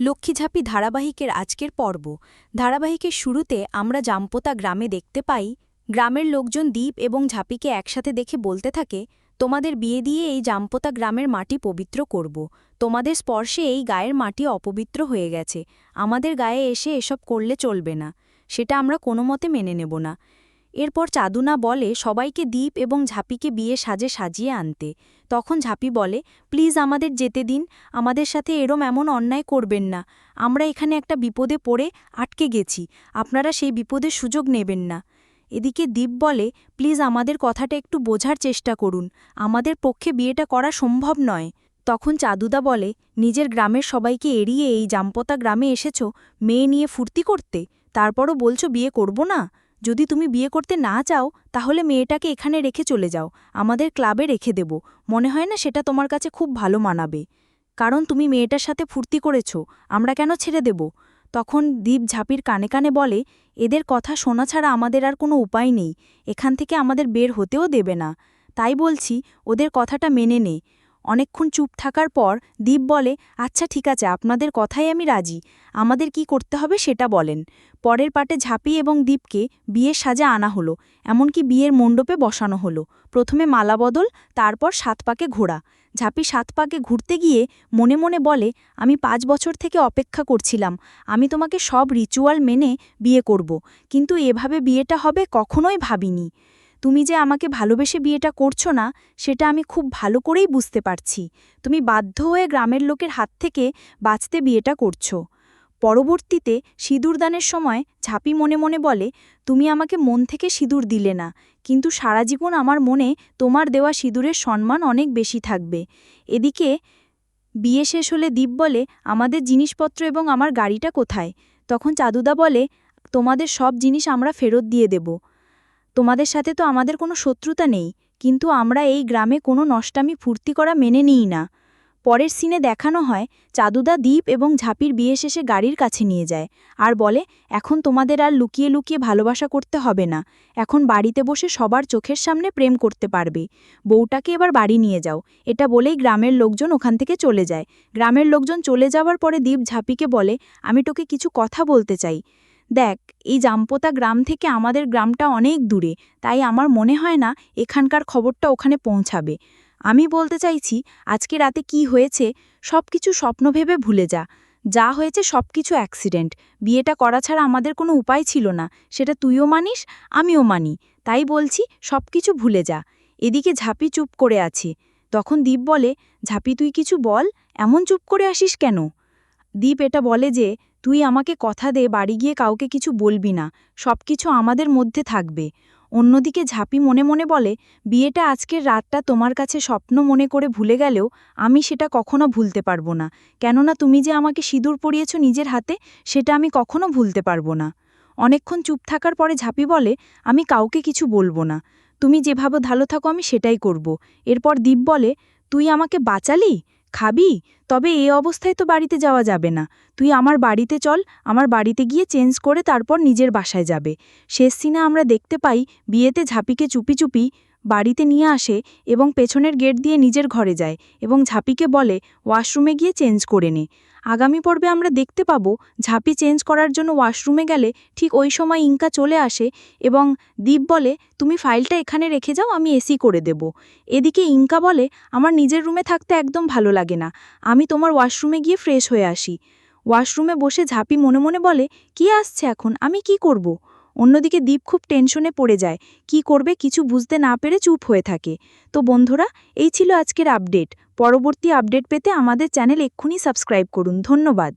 লক্ষ্মীঝাপি ধারাবাহিকের আজকের পর্ব। ধারাবাহিকের শুরুতে আমরা জাম্পোতা গ্রামে দেখতে পাই, গ্রামের লোকজন দ্বীপ এবং ঝাপিকে একসাথে দেখে বলতে থাকে, তোমাদের বিয়ে দিয়ে এই জাম্পোতা গ্রামের মাটি পবিত্র করব। তোমাদের স্পর্শে এই গায়ের মাটি অপবিত্র হয়ে গেছে। আমাদের গায়ে এসে এসব করলে চলবে না। সেটা আমরা কোনো মতে মেনে নেব না। এরপর চাদুনা বলে সবাইকে দ্বীপ এবং ঝাপিকে বিয়ে সাজে সাজিয়ে আনতে। তখন ঝাপি বলে, প্লিজ আমাদের যেতে দিন, আমাদের সাথে এরম এমন অন্যায় করবেন না। আমরা এখানে একটা বিপদে পড়ে আটকে গেছি, আপনারা সেই বিপদের সুযোগ নেবেন না। এদিকে দ্বীপ বলে, প্লিজ আমাদের কথাটা একটু বোঝার চেষ্টা করুন। আমাদের পক্ষে বিয়েটা করা সম্ভব নয়। তখন চাদুদা বলে, নিজের গ্রামের সবাইকে এড়িয়ে এই জাম্পতা গ্রামে এসেছ, মেয়ে নিয়ে ফুর্তি করতে? তারপরও বলছো বিয়ে করব না? যদি তুমি বিয়ে করতে না চাও, তাহলে মেয়েটাকে এখানে রেখে চলে যাও। আমাদের ক্লাবে রেখে দেব। মনে হয় না সেটা তোমার কাছে খুব ভালো মানাবে। কারণ তুমি মেয়েটার সাথে ফুর্তি করেছ, আমরা কেন ছেড়ে দেব? তখন দ্বীপ ঝাপির কানে কানে বলে, এদের কথা শোনা ছাড়া আমাদের আর কোনো উপায় নেই। এখান থেকে আমাদের বের হতেও দেবে না। তাই বলছি, ওদের কথাটা মেনে নে। অনেকক্ষণ চুপ থাকার পর দীপ বলে আচ্ছা ঠিক আছে, আপনাদের কথাই আমি রাজি। আমাদের কি করতে হবে সেটা বলেন। পরের পাটে ঝাঁপি এবং দীপকে বিয়ের সাজে আনা হলো, এমনকি বিয়ের মণ্ডপে বসানো হলো। প্রথমে মালা বদল, তারপর সাত পাকে ঘোড়া। ঝাঁপি সাত পাকে ঘুরতে গিয়ে মনে মনে বলে, আমি পাঁচ বছর থেকে অপেক্ষা করছিলাম। আমি তোমাকে সব রিচুয়াল মেনে বিয়ে করব। কিন্তু এভাবে বিয়েটা হবে কখনোই ভাবিনি। তুমি যে আমাকে ভালোবেসে বিয়েটা করছ না, সেটা আমি খুব ভালো করেই বুঝতে পারছি। তুমি বাধ্য হয়ে গ্রামের লোকের হাত থেকে বাঁচতে বিয়েটা করছ। পরবর্তীতে সিঁদুরদানের সময় ঝাঁপি মনে মনে বলে, তুমি আমাকে মন থেকে সিঁদুর দিলে না, কিন্তু সারা জীবন আমার মনে তোমার দেওয়া সিঁদুরের সম্মান অনেক বেশি থাকবে। এদিকে বিয়ে শেষ হলে দ্বীপ বলে, আমাদের জিনিসপত্র এবং আমার গাড়িটা কোথায়? তখন চাদুদা বলে, তোমাদের সব জিনিস আমরা ফেরত দিয়ে দেব। তোমাদের সাথে তো আমাদের কোনো শত্রুতা নেই, কিন্তু আমরা এই গ্রামে কোনো নষ্টামি ফুর্তি করা মেনে নিই না। পরের সিনে দেখানো হয়, চাদুদা দ্বীপ এবং ঝাঁপির বিয়ে শেষে গাড়ির কাছে নিয়ে যায়, আর বলে, এখন তোমাদের আর লুকিয়ে লুকিয়ে ভালোবাসা করতে হবে না, এখন বাড়িতে বসে সবার চোখের সামনে প্রেম করতে পারবে। বউটাকে এবার বাড়ি নিয়ে যাও। এটা বলেই গ্রামের লোকজন ওখান থেকে চলে যায়। গ্রামের লোকজন চলে যাওয়ার পরে দ্বীপ ঝাঁপিকে বলে, আমি তোকে কিছু কথা বলতে চাই। দেখ, এই জাম্পোতা গ্রাম থেকে আমাদের গ্রামটা অনেক দূরে, তাই আমার মনে হয় না এখানকার খবরটা ওখানে পৌঁছাবে। আমি বলতে চাইছি, আজকে রাতে কি হয়েছে সব কিছু স্বপ্ন ভেবে ভুলে যা। যা হয়েছে সব কিছু অ্যাক্সিডেন্ট। বিয়েটা করা ছাড়া আমাদের কোনো উপায় ছিল না। সেটা তুইও মানিস, আমিও মানি। তাই বলছি সব কিছু ভুলে যা। এদিকে ঝাঁপি চুপ করে আছে। তখন দীপ বলে, ঝাঁপি, তুই কিছু বল? এমন চুপ করে আসিস কেন? দীপ এটা বলে যে তুই আমাকে কথা দে, বাড়ি গিয়ে কাউকে কিছু বলবি না সব কিছু আমাদের মধ্যে থাকবে। অন্যদিকে ঝাঁপি মনে মনে বলে, বিয়েটা আজকের রাতটা তোমার কাছে স্বপ্ন মনে করে ভুলে গেলেও আমি সেটা কখনো ভুলতে পারব না। কেননা তুমি যে আমাকে সিঁদুর পরিয়েছ নিজের হাতে, সেটা আমি কখনো ভুলতে পারব না। অনেকক্ষণ চুপ থাকার পরে ঝাঁপি বলে, আমি কাউকে কিছু বলব না। তুমি যেভাবে ভালো থাকো আমি সেটাই করব। এরপর দ্বীপ বলে, তুই আমাকে বাঁচালি? খাবি? তবে এ অবস্থায় তো বাড়িতে যাওয়া যাবে না। তুই আমার বাড়িতে চল, আমার বাড়িতে গিয়ে চেঞ্জ করে তারপর নিজের বাসায় যাবে। শেষ সিনে আমরা দেখতে পাই, বিয়েতে ঝাঁপিকে চুপি চুপি বাড়িতে নিয়ে আসে এবং পেছনের গেট দিয়ে নিজের ঘরে যায় এবং ঝাঁপিকে বলে, ওয়াশরুমে গিয়ে চেঞ্জ করে নে। আগামী পর্বে আমরা দেখতে পাবো, ঝাঁপি চেঞ্জ করার জন্য ওয়াশরুমে গেলে ঠিক ওই সময় ইঙ্কা চলে আসে এবং দ্বীপ বলে, তুমি ফাইলটা এখানে রেখে যাও, আমি এসি করে দেব। এদিকে ইঙ্কা বলে, আমার নিজের রুমে থাকতে একদম ভালো লাগে না। আমি তোমার ওয়াশরুমে গিয়ে ফ্রেশ হয়ে আসি। ওয়াশরুমে বসে ঝাঁপি মনে মনে বলে, কি আসছে এখন? আমি কি করব। অন্যদিকে দীপ খুব টেনশনে পড়ে যায়। কি করবে কিছু বুঝতে না পেরে চুপ হয়ে থাকে। তো বন্ধুরা, এই ছিল আজকের আপডেট। পরবর্তী আপডেট পেতে আমাদের চ্যানেল এক্ষুনি সাবস্ক্রাইব করুন। ধন্যবাদ।